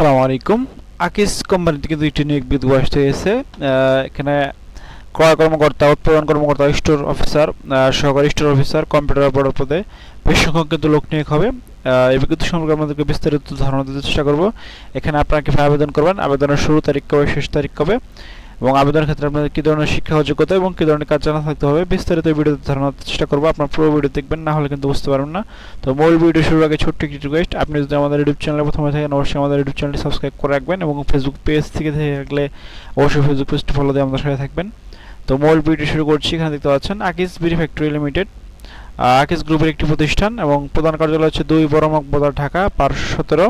আসসালামু আলাইকুম। আকিস কোম্পানি থেকে দুইটি নিয়োগ বিদ্যুৎ আসতে এসে এখানে ক্রয় কর্মকর্তা উৎপাদন কর্মকর্তা স্টোর অফিসার সহকারী স্টোর অফিসার, কম্পিউটার অপারেটর পদে বেশ সংখ্যক কিন্তু লোক নিয়োগ হবে। এই বিজ্ঞপ্তি সম্পর্কে আমাদেরকে বিস্তারিত ধারণা দিতে চেষ্টা করব। এখানে আপনারা কীভাবে আবেদন করবেন? আবেদনের শুরু তারিখ কবে, শেষ তারিখ কবে? এবং আবেদনের ক্ষেত্রে আপনাদের কী ধরনের শিক্ষা যোগ্যতা এবং কী ধরনের কাজ জানা থাকতে হবে বিস্তারিত ভিডিওতে ধারণা দেওয়ার চেষ্টা করব। আপনার পুরো ভিডিও দেখবেন, না হলে কিন্তু বুঝতে পারবেন না। তো মূল ভিডিও শুরুর আগে ছোট্ট একটি রিকোয়েস্ট আপনি যদি আমাদের ইউটিউব চ্যানেলে প্রথমে থাকেন, অবশ্যই আমাদের ইউটিউব চ্যানেলটি সাবস্ক্রাইব করে রাখবেন এবং ফেসবুক পেজ থেকে থেকে থাকলে অবশ্যই ফেসবুক পেজটি ফলো দিয়ে আমাদের সাথে থাকবেন। তো মূল ভিডিও শুরু করছি, এখানে দেখতে পাচ্ছেন আকিস বিডি ফ্যাক্টরি লিমিটেড আকিস গ্রুপের একটি প্রতিষ্ঠান এবং প্রধান কার্যালয় হচ্ছে দুই বড়মক বাজার ঢাকা পাঁচশো সতেরো।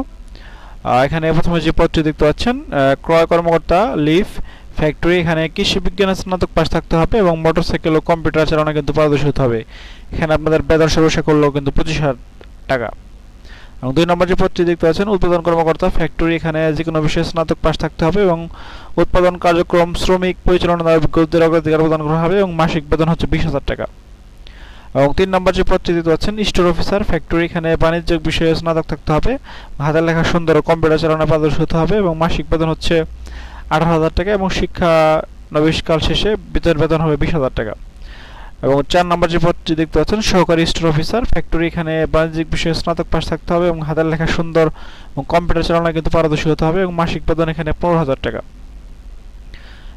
এখানে প্রথমে যে পদটি দেখতে পাচ্ছেন ক্রয় কর্মকর্তা লিফ ফ্যাক্টরি এখানে কৃষি বিজ্ঞানের স্নাতক পাশ থাকতে হবে এবং মোটরসাইকেল ও কম্পিউটার চালানো কিন্তু পারদর্শী হতে হবে। এখানে আপনাদের বেতন সর্বশেষ করলেও কিন্তু পঁচিশ হাজার টাকা। এবং দুই নম্বর যে পদটি দেখতে পাচ্ছেন, উৎপাদন কর্মকর্তা ফ্যাক্টরি এখানে যে কোনো বিষয়ে স্নাতক পাশ থাকতে হবে এবং উৎপাদন কার্যক্রম, শ্রমিক পরিচালনার অভিজ্ঞতার অগ্রাধিকার প্রদান করা হবে এবং মাসিক বেতন হচ্ছে বিশ হাজার টাকা। এবং তিন নম্বর যে পদটি দেখতে পাচ্ছেন স্টোর অফিসার ফ্যাক্টরি এখানে বাণিজ্যিক বিষয়ে স্নাতক থাকতে হবে। হাতের লেখা সুন্দর কম্পিউটার চালানো পারদর্শী হতে হবে এবং মাসিক বেতন হচ্ছে আঠারো হাজার টাকা এবং শিক্ষা নবিশকাল শেষে বেতন বেতন হবে বিশ হাজার টাকা। এবং চার নম্বর যে পদটি দেখতে পাচ্ছেন, সহকারী স্টোর অফিসার। ফ্যাক্টরি এখানে বাণিজ্যিক বিষয়ে স্নাতক পাশ থাকতে হবে এবং হাতের লেখা সুন্দর এবং কম্পিউটার চালানো কিন্তু পারদর্শী হতে হবে এবং মাসিক বেতন এখানে পনেরো হাজার টাকা।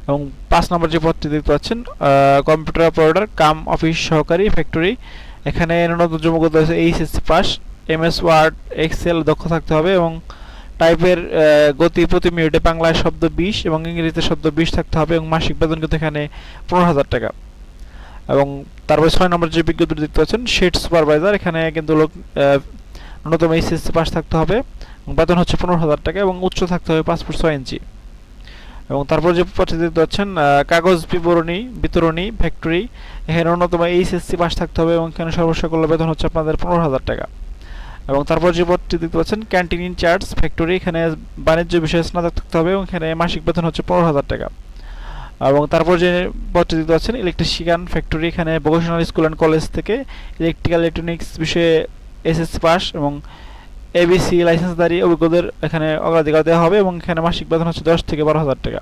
এবং পাঁচ নম্বর যে পদটি দেখতে পাচ্ছেন কম্পিউটার অপারেটর, কাম অফিস সহকারী ফ্যাক্টরি এখানে ন্যূনতম যোগ্যতা আছে HSC pass, MS, Word, Excel দক্ষ থাকতে হবে এবং টাইপের গতি প্রতি মিনিটে বাংলায় শব্দ বিশ এবং ইংরেজিতে শব্দ বিশ থাকতে হবে এবং মাসিক বেতন কিন্তু এখানে পনেরো হাজার টাকা। এবং তারপরে ছয় নম্বর যে বিজ্ঞপ্তি দেখতে পাচ্ছেন শেড সুপারভাইজার এখানে কিন্তু লোক ন্যূনতম এইচএসসি পাস থাকতে হবে বেতন হচ্ছে পনেরো হাজার টাকা এবং উচ্চ থাকতে হবে ফুট ছয় ইঞ্চি। এবং তারপর যে পথে দেখতে পাচ্ছেন কাগজ বিবরণী, বিতরণী ফ্যাক্টরি এখানে ন্যূনতম এইচএসসি পাস থাকতে হবে এবং এখানে সর্বসকল বেতন হচ্ছে আপনাদের পনেরো হাজার টাকা। এবং তারপর যে পদটি দেখতে পাচ্ছেন ক্যান্টিন ইনচার্জ ফ্যাক্টরি এখানে বাণিজ্য বিষয়ে স্নাতক থাকতে হবে এবং এখানে মাসিক বেতন হচ্ছে পনেরো হাজার টাকা। এবং তারপর যে পদটি দেখতে পাচ্ছেন ইলেকট্রিশিয়ান ফ্যাক্টরি এখানে ভোকেশনাল স্কুল অ্যান্ড কলেজ থেকে ইলেকট্রিক্যাল ইলেকট্রনিক্স বিষয়ে এসএসসি পাস এবং এবিসি লাইসেন্সধারী অভিজ্ঞদের এখানে অগ্রাধিকার দেওয়া হবে এবং এখানে মাসিক বেতন হচ্ছে দশ থেকে বারো হাজার টাকা।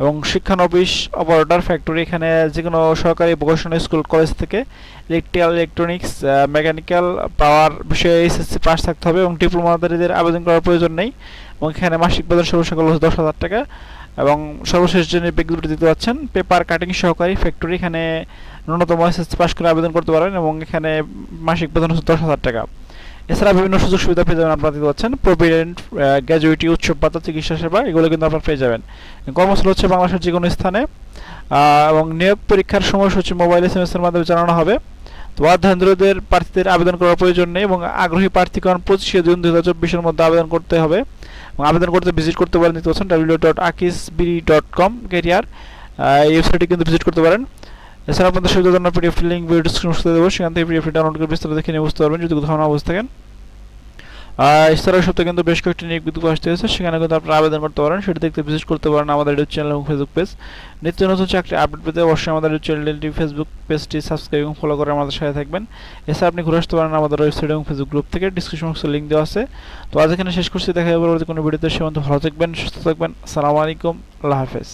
এবং শিক্ষান অফিস, অপারেটর ফ্যাক্টরি, এখানে যে কোনো সরকারি ভোকেশনাল স্কুল, কলেজ থেকে ইলেকট্রিক্যাল, ইলেকট্রনিক্স মেকানিক্যাল, পাওয়ার বিষয়ে এসএসসি পাস থাকতে হবে এবং ডিপ্লোমাধারীদের আবেদন করার প্রয়োজন নেই। এবং এখানে মাসিক বেতন সর্বসকল হচ্ছে দশ হাজার টাকা এবং সর্বশেষ যে বিজ্ঞপ্তি দিতে পারছেন পেপার কাটিং সহকারী ফ্যাক্টরি, এখানে ন্যূনতম এসএসসি পাস করে আবেদন করতে পারেন এবং এখানে মাসিক বেতন হচ্ছে দশ হাজার টাকা। এছাড়া বিভিন্ন সুযোগ সুবিধা পেয়ে যাবেন আপনারা দিতে পাচ্ছেন। প্রভিডেন্ট গ্র্যাজুয়েটি উৎসব ভাতা চিকিৎসা সেবা, এগুলো কিন্তু আপনারা পেয়ে যাবেন। কর্মস্থল হচ্ছে বাংলাদেশের যে কোনো স্থানে। এবং নিয়োগ পরীক্ষার সময়সূচি মোবাইল এস এম এস এর মাধ্যমে জানানো হবে। তো অধ্যয়নরতদের প্রার্থীদের আবেদন করার প্রয়োজন নেই এবং আগ্রহী প্রার্থীগণ পঁচিশে জুন দু হাজার চব্বিশের মধ্যে আবেদন করতে হবে। এবং আবেদন করতে ভিজিট করতে পারেন, দেখতে পাচ্ছেন W dot Akij BD dot com career এই ওয়েবসাইটে কিন্তু ভিজিট করতে পারেন। এছাড়া আপনাদের সুবিধার জন্য পিডিএফ লিঙ্ক ভিডিও ডিসক্রিপশনে দেবো, সেখান থেকে পিডিএফ ডাউনলোড করে বিস্তারিত দেখে নিয়ে বুঝতে পারবেন যদি কোথাও না বুঝতে থাকেন। আর এছাড়াও সপ্তাহে কিন্তু বেশ কয়েকটি নিয়োগ বিজ্ঞপ্তি আসতে হয়েছে, সেখানে কিন্তু আপনারা আবেদন করতে পারেন, সেটা দেখতে ভিজিট করতে পারেন আমাদের ইউটিউব চ্যানেল এবং ফেসবুক পেজ নিত্য নতুন চাকরি আপডেট পেতে অবশ্যই আমাদের ইউটিউব চ্যানেলটি ফেসবুক পেজটি সাবস্ক্রাইব এবং ফলো করে আমাদের সাথে থাকবেন। এছাড়া আপনি ঘুরে আসতে পারেন আমাদের ওয়েবসাইট এবং ফেসবুক গ্রুপ থেকে ডিসক্রিপশন বক্সে লিঙ্ক দেওয়া আছে। তো আজ এখানে শেষ করছি, দেখা যাবে পরবর্তী কোনো ভিডিওতে সে ভালো থাকবেন, সুস্থ থাকবেন, আসসালামু আলাইকুম, আল্লাহ হাফেজ।